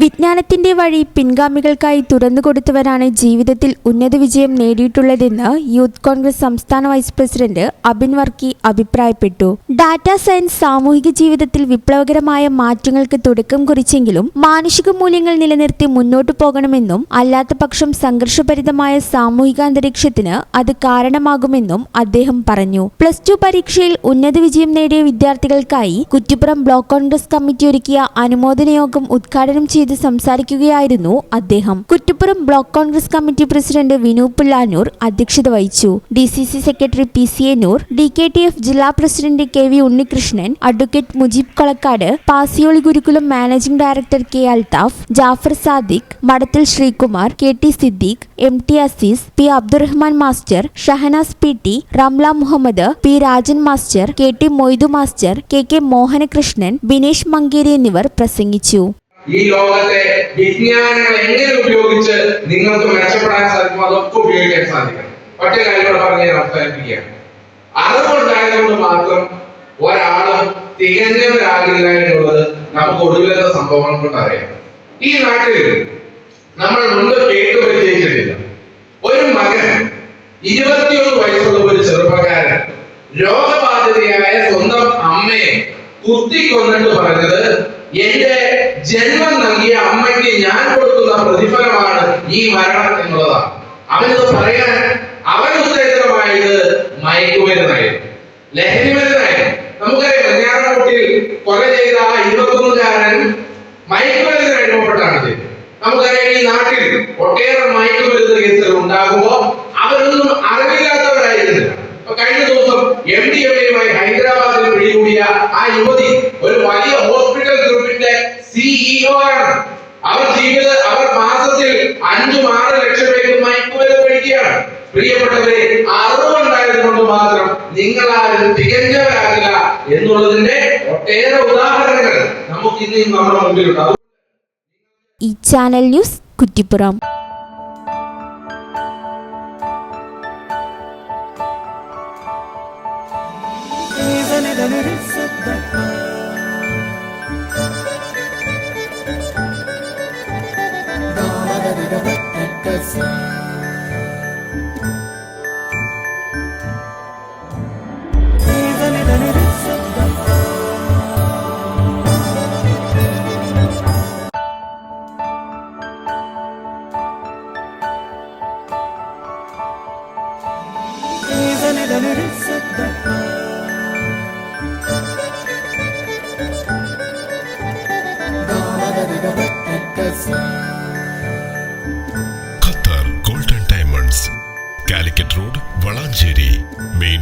വിജ്ഞാനത്തിന്റെ വഴി പിൻഗാമികൾക്കായി തുറന്നു കൊടുത്തവരാണ് ജീവിതത്തിൽ ഉന്നത വിജയം നേടിയിട്ടുള്ളതെന്ന് യൂത്ത് കോൺഗ്രസ് സംസ്ഥാന വൈസ് പ്രസിഡന്റ് അബിൻ വർക്കി അഭിപ്രായപ്പെട്ടു. ഡാറ്റ സയൻസ് സാമൂഹിക ജീവിതത്തിൽ വിപ്ലവകരമായ മാറ്റങ്ങൾക്ക് തുടക്കം കുറിച്ചെങ്കിലും മാനുഷിക മൂല്യങ്ങൾ നിലനിർത്തി മുന്നോട്ടു പോകണമെന്നും അല്ലാത്ത പക്ഷം സംഘർഷഭരിതമായ സാമൂഹിക അന്തരീക്ഷത്തിന് അത് കാരണമാകുമെന്നും അദ്ദേഹം പറഞ്ഞു. പ്ലസ് ടു പരീക്ഷയിൽ ഉന്നത വിജയം നേടിയ വിദ്യാർത്ഥികൾക്കായി കുറ്റിപ്പുറം ബ്ലോക്ക് കോൺഗ്രസ് കമ്മിറ്റി ഒരുക്കിയ അനുമോദന യോഗം ഉദ്ഘാടനം ചെയ്ത് സംസാരിക്കുകയായിരുന്നു അദ്ദേഹം. Kuttippuram block Congress committee president Vinu Pullanur അധ്യക്ഷത വഹിച്ചു. D C C secretary P C A Noor D K T F ജില്ലാ president K V Unnikrishnan advocate Mujeeb Kolakkad Pasiyoli Gurukulam managing director K Althaf Jafar Sadiq Madathil Sreekumar K T Siddique M T Azeez P Abdurahman master Shahanas P T Ramla Muhammad P Rajan master K T Moidu master K K Mohanakrishnan Binesh Mankeri എന്നിവർ പ്രസംഗിച്ചു. ഈ ലോകത്തെ വിജ്ഞാനങ്ങൾ എങ്ങനെ ഉപയോഗിച്ച് നിങ്ങൾക്ക് മെച്ചപ്പെടാൻ സാധിക്കും അതൊക്കെ ഉപയോഗിക്കാൻ സാധിക്കണം. ഒറ്റ കാര്യങ്ങളെ പറഞ്ഞു ഞാൻ അവസാനിപ്പിക്കുകയാണ്. അറിവുണ്ടായതുകൊണ്ട് മാത്രം ഒരാളും തികഞ്ഞവരാകില്ല എന്നുള്ളത് നമുക്ക് ഒടുവിലത്തെ സംഭവങ്ങൾ കൊണ്ട് അറിയാം. ഈ നാട്ടിൽ നമ്മൾ മുൻപ് കേട്ട് പരിചയിച്ചിട്ടില്ല. ഒരു മകൻ ഇരുപത്തിയൊന്ന് വയസ്സുള്ള ഒരു ചെറുപ്പക്കാരൻ രോഗബാധിതയായ സ്വന്തം അമ്മയെ കുത്തിക്കൊന്നിട്ട് പറഞ്ഞത് എന്റെ ജന്മം നൽകിയ അമ്മയ്ക്ക് ഞാൻ കൊടുക്കുന്ന പ്രതിഫലമാണ് ഈ മരണം എന്നുള്ളതാണ്. അവനത് പറയാൻ അവൻ ഉത്തേജനമായത് മയക്കുമരുന്നായിരുന്നു. ലഹരി മരുന്നായിരുന്നു നമുക്കറിയാം വെഞ്ഞാറമൂട്ടിൽ കൊല ചെയ്ത ആ ഇരുപത്തൊന്നുകാരൻ മയക്കുമരുന്ന് അനുഭവപ്പെട്ടാണ് ചെയ്തത്. നമുക്കറിയാം ഈ നാട്ടിൽ ഒട്ടേറെ മയക്കുമരുന്ന് കേസുകൾ ഉണ്ടാകുമ്പോ അവരൊന്നും അറിവില്ലാത്തവരായിരുന്നില്ല. കഴിഞ്ഞ ദിവസം എം ഡി എം എയുമായി ഹൈദരാബാദിൽ പിടികൂടിയ ആ യുവതി ഒരു വലിയ ഹോസ്പിറ്റൽ ഗ്രൂപ്പിന്റെ സിഇഒ ആണ്. അവർ ജീവിത അവർ മാസത്തിൽ അഞ്ചും ആറ് ലക്ഷം പേർക്ക് മയക്കുമരുന്ന് കഴിക്കുകയാണ് പ്രിയപ്പെട്ടവരെ അറിവുണ്ടായത് കൊണ്ട് മാത്രം നിങ്ങൾ ആരും തികഞ്ഞവരാകില്ല എന്നുള്ളതിന്റെ ഒട്ടേറെ ഉദാഹരണങ്ങൾ നമുക്ക് ഇന്ന് നമ്മുടെ മുമ്പിലുണ്ടാവും ഈ channel news Kuttippuram. Qatar golden diamonds Calicut road Valanchery main